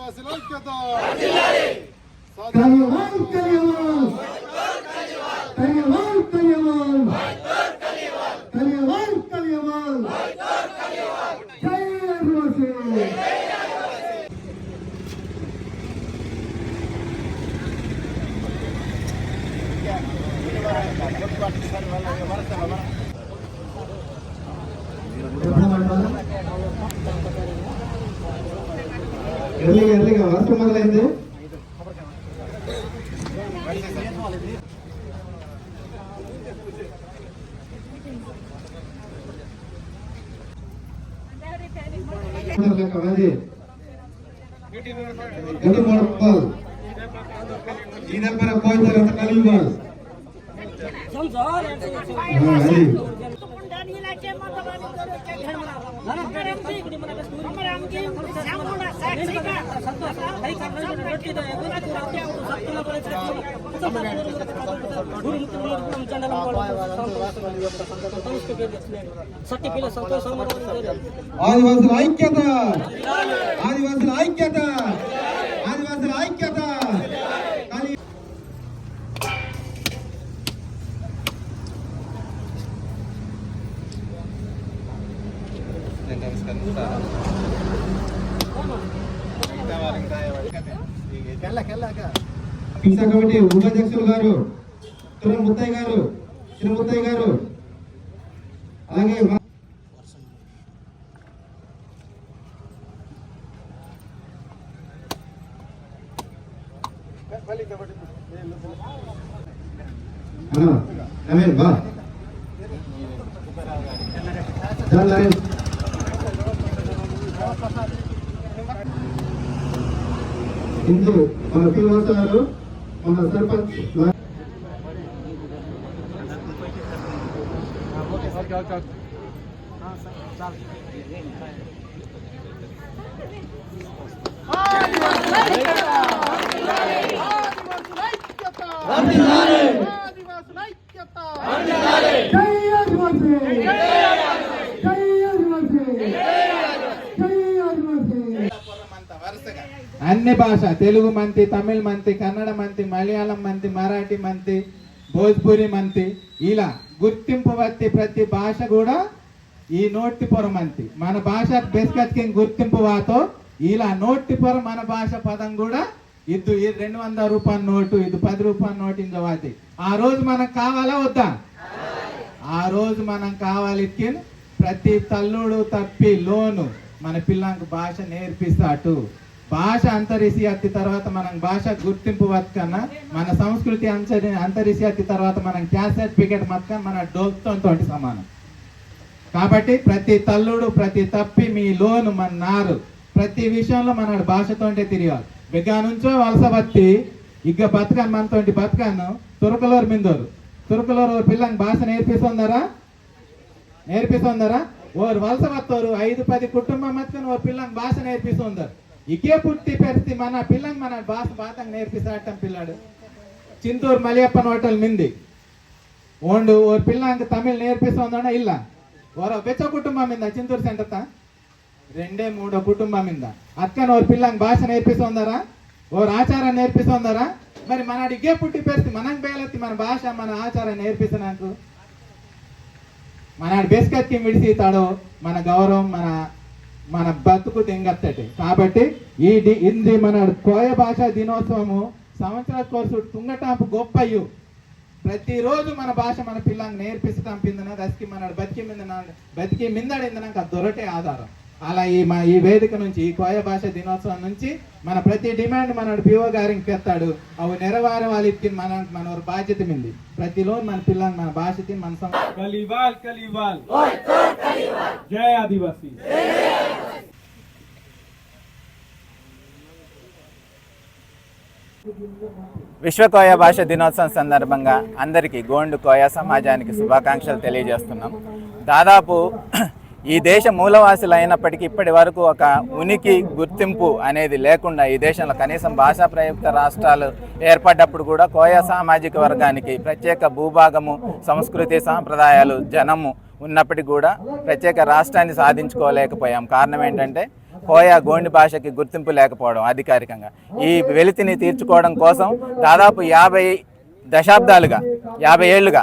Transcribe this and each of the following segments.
ఆదివాసీల ఐక్యత కరియవాల్ కరియవాల్ కరియవాల్ కరియవాల్ కరియవాల్ కరియవాల్ జై ఆదివాసీ ఎర్లీగా ఎర్లీగా వర్షం మొదలైంది లెక్క మంది గడి మోడల్ ఈ నెంబర్ పోయించారు కలిగి బాల్ అది ఆదివాసుల ఐక్యత ఆదివాసుల ఐక్యత ఆదివాసుల ఐక్యత కానీ హింసా కమిటీ ఉపాధ్యక్షులు గారు తుర ముత్తయ్య గారు చిన్న ముత్తయ్య గారు అలాగే మా- ఆ, నవీన్ బా. ఇందు మన పిల్లలు గారు మన సర్పంచ్ జై ఆదివాసీ జై ఆదివాసీ జై ఆదివాసీ అన్ని భాష తెలుగు మంతి తమిళ్ మంతి కన్నడ మంతి మలయాళం మంతి మరాఠీ మంతి భోజ్పురి మంతి ఇలా గుర్తింపు వచ్చి ప్రతి భాష కూడా ఈ నోటిపొర మంతి. మన భాష బెస్కత్కి గుర్తింపు వాతో ఇలా నోటిపొర మన భాష పదం కూడా ఇది ఈ రెండు వందల రూపాయల నోటు ఇది పది రూపాయల నోటు ఇంకా వాతి ఆ రోజు మనకు కావాలా వద్దా? ఆ రోజు మనం కావాలి ప్రతి తల్లుడు తప్పి లోను. మన పిల్లలకు భాష నేర్పిస్తాటు భాష అంతరిసి అత్తి తర్వాత మనం భాష గుర్తింపు వత్కన్నా మన సంస్కృతి అంతరి అంతరిసి అత్తి తర్వాత మనం క్యాస్ సర్టిఫికేట్ మత్కన్ మన డోక్తో సమానం. కాబట్టి ప్రతి తల్లుడు ప్రతి తప్పి మీ లోను మన నారు ప్రతి విషయంలో మన భాషతోంటే తిరగాలి బిగ్గా నుంచో వలస బత్తి ఇగ్గ బతకాను మనతోటి బతకాను తురకలోరు మిందోరు తురకలోరు పిల్లని భాష నేర్పిస్తుందరా? నేర్పిస్తుందరా? ఓరు వలస వస్తారు ఐదు పది కుటుంబం మొత్తం ఓ పిల్లంకి భాష నేర్పిస్తుందరు. ఇకే పుట్టి పెరిచి మన పిల్లంకి మన భాష బాతంగా నేర్పిస్తాడటం పిల్లాడు. చింతూరు మలియప్పన్ హోటల్ మింది ఓండు ఓరు పిల్లంకి తమిళ్ నేర్పిస్తుందా ఇల్ల. ఓర బెచ్చ కుటుంబం మింద చింతూరు సెంటర్ రెండే మూడో కుటుంబం మింద అక్కన ఓరు పిల్లంకి భాష నేర్పిస్తుందరా? ఓరు ఆచారం నేర్పిస్తుందరా? మరి మన అడిగే పుట్టి పెరిచి మనకు బేలెత్తి మన భాష మన ఆచారం నేర్పిస్తున్నాకు మన బేస్కత్కి మిడిసితాడో మన గౌరవం మన మన బతుకు తెంగత్తటి కాబట్టి ఈ డి- ఇది మన కోయ భాష దినోత్సవము సంవత్సరాల కోర్సు తుంగటాంపు గొప్పయ్యు. ప్రతిరోజు మన భాష మన పిల్లలకు నేర్పిస్తాం పిందన దశకి మన బతికి మీద బతికి మిందడిందనక దొరటే ఆధారం. అలా ఈ మా ఈ వేదిక నుంచి ఈ కోయ భాష దినోత్సవం నుంచి మన ప్రతి డిమాండ్ మన పిఓ గారికి ఎత్తాడు అవి నెరవేరం వాళ్ళకి మన మన ఒక బాధ్యత మింది. ప్రతిలో మన పిల్లలు మన భాషకి మన కలివాల్ కలివాల్. జై ఆదివాసీ. భాష దినోత్సవం సందర్భంగా అందరికీ గోండు కోయ సమాజానికి శుభాకాంక్షలు తెలియజేస్తున్నాం. దాదాపు ఈ దేశ మూలవాసులు అయినప్పటికీ ఇప్పటి వరకు ఒక ఉనికి గుర్తింపు అనేది లేకుండా ఈ దేశంలో కనీసం భాషా ప్రయుక్త రాష్ట్రాలు ఏర్పడ్డప్పుడు కూడా కోయా సామాజిక వర్గానికి ప్రత్యేక భూభాగము సంస్కృతి సాంప్రదాయాలు జనము ఉన్నప్పటికీ కూడా ప్రత్యేక రాష్ట్రాన్ని సాధించుకోలేకపోయాం. కారణం ఏంటంటే కోయా గోండి భాషకి గుర్తింపు లేకపోవడం అధికారికంగా. ఈ వెలితిని తీర్చుకోవడం కోసం దాదాపు యాభై దశాబ్దాలుగా యాభై ఏళ్ళుగా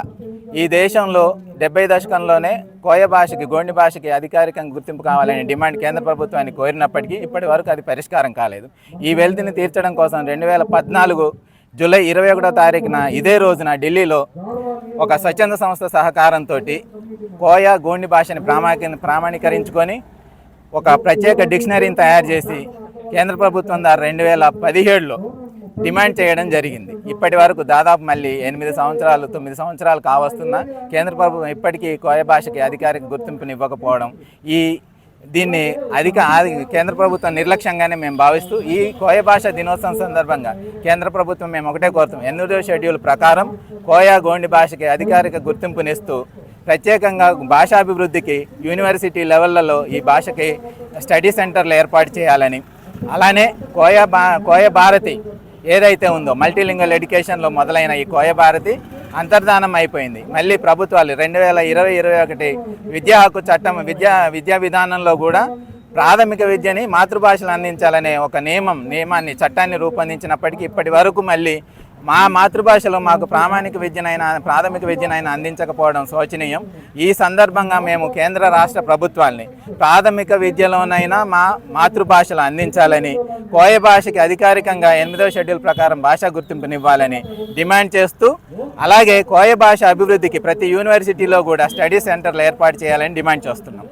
ఈ దేశంలో డెబ్బై దశకంలోనే కోయ భాషకి గోండి భాషకి అధికారికంగా గుర్తింపు కావాలని డిమాండ్ కేంద్ర ప్రభుత్వాన్ని కోరినప్పటికీ ఇప్పటి వరకు అది పరిష్కారం కాలేదు. ఈ వెల్తిని తీర్చడం కోసం రెండు వేల పద్నాలుగు జూలై ఇరవై ఒకటో తారీఖున ఇదే రోజున ఢిల్లీలో ఒక స్వచ్ఛంద సంస్థ సహకారంతో కోయ గోండి భాషని ప్రామాణిక ప్రామాణీకరించుకొని ఒక ప్రత్యేక డిక్షనరీని తయారు చేసి కేంద్ర ప్రభుత్వం ద్వారా రెండు వేల పదిహేడులో డిమాండ్ చేయడం జరిగింది. ఇప్పటి వరకు దాదాపు మళ్ళీ ఎనిమిది సంవత్సరాలు తొమ్మిది సంవత్సరాలు కావస్తున్నా కేంద్ర ప్రభుత్వం ఇప్పటికీ కోయ భాషకి అధికారిక గుర్తింపుని ఇవ్వకపోవడం ఈ దీన్ని అధిక ఆది- కేంద్ర ప్రభుత్వం నిర్లక్ష్యంగానే మేము భావిస్తూ ఈ కోయ భాష దినోత్సవం సందర్భంగా కేంద్ర ప్రభుత్వం మేము ఒకటే కోరుతాం. ఎనిమిదో షెడ్యూల్ ప్రకారం కోయ గోండి భాషకి అధికారిక గుర్తింపునిస్తూ ప్రత్యేకంగా భాషాభివృద్ధికి యూనివర్సిటీ లెవెల్లలో ఈ భాషకి స్టడీ సెంటర్లు ఏర్పాటు చేయాలని అలానే కోయ బా కోయ భారతి ఏదైతే ఉందో మల్టీలింగల్ ఎడ్యుకేషన్లో మొదలైన ఈ కోయ భారతి అంతర్ధానం అయిపోయింది. మళ్ళీ ప్రభుత్వాలు రెండు వేల ఇరవై ఇరవై ఒకటి విద్యా హక్కు చట్టం విద్యా విద్యా విధానంలో కూడా ప్రాథమిక విద్యని మాతృభాషను అందించాలనే ఒక నియమం నియమాన్ని చట్టాన్ని రూపొందించినప్పటికీ ఇప్పటి వరకు మళ్ళీ మా మాతృభాషలో మాకు ప్రామాణిక విద్యనైనా ప్రాథమిక విద్యనైనా అందించకపోవడం శోచనీయం. ఈ సందర్భంగా మేము కేంద్ర రాష్ట్ర ప్రభుత్వాల్ని ప్రాథమిక విద్యలోనైనా మా మాతృభాషలు అందించాలని కోయ భాషకి అధికారికంగా ఎనిమిదవ షెడ్యూల్ ప్రకారం భాషా గుర్తింపునివ్వాలని డిమాండ్ చేస్తూ అలాగే కోయ భాష అభివృద్ధికి ప్రతి యూనివర్సిటీలో కూడా స్టడీ సెంటర్లు ఏర్పాటు చేయాలని డిమాండ్ చేస్తున్నాం.